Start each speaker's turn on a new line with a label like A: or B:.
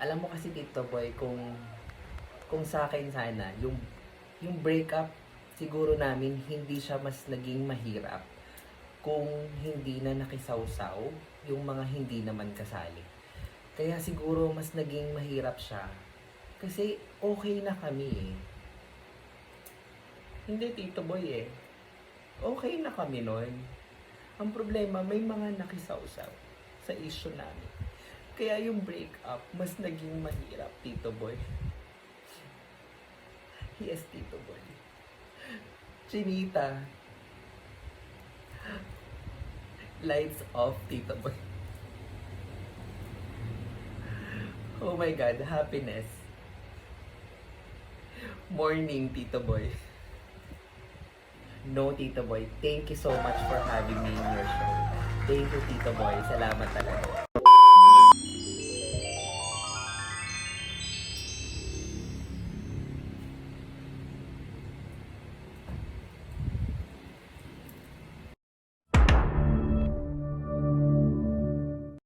A: Alam mo kasi Tito Boy, kung kung sa akin sana, yung yung breakup siguro namin hindi siya mas naging mahirap kung hindi na nakisawsaw yung mga hindi naman kasali. Kaya siguro mas naging mahirap siya kasi okay na kami eh. Hindi Tito Boy eh. Okay na kami nun. Ang problema, may mga nakisawsaw sa issue namin. Kaya yung breakup, mas naging mahirap, Tito Boy. Yes, Tito Boy. Chinita. Lights off, Tito Boy. Oh my God, happiness. Morning, Tito Boy. No, Tito Boy. Thank you so much for having me in your show. Thank you, Tito Boy. Salamat talaga.